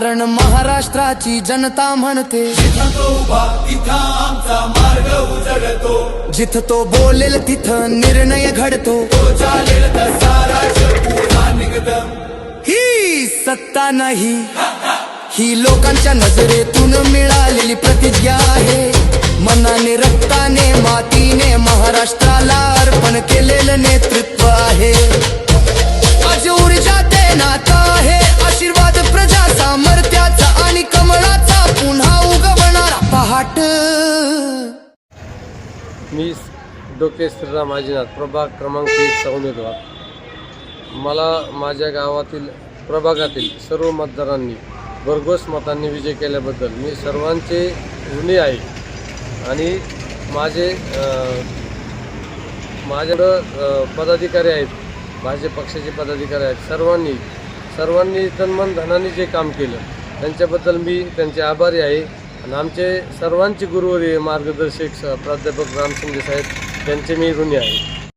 कारण महाराष्ट्राची जनता म्हणते जिथं तो बोलेल तिथं निर्णय घडतो. ही सत्ता नाही. ही लोकांच्या नजरेतून मिळालेली प्रतिज्ञा आहे. मनाने रक्ताने मातीने मी डोके श्रीराम आजीनाथ प्रभाग क्रमांक एकचा उमेदवार. मला माझ्या गावातील प्रभागातील सर्व मतदारांनी भरघोस मतांनी विजय केल्याबद्दल मी सर्वांचे ऋणी आहे. आणि माझे अं, माझ्याकडं पदाधिकारी आहेत भाजप पक्षाचे पदाधिकारी आहेत सर्वांनी सर्वांनी तन्मन धनाने जे काम केलं त्यांच्याबद्दल मी त्यांचे आभारी आहे. आणि आमचे सर्वांचे गुरुवर्य मार्गदर्शक प्राध्यापक रामसिंग साहेब त्यांचे मी ऋणी आहे.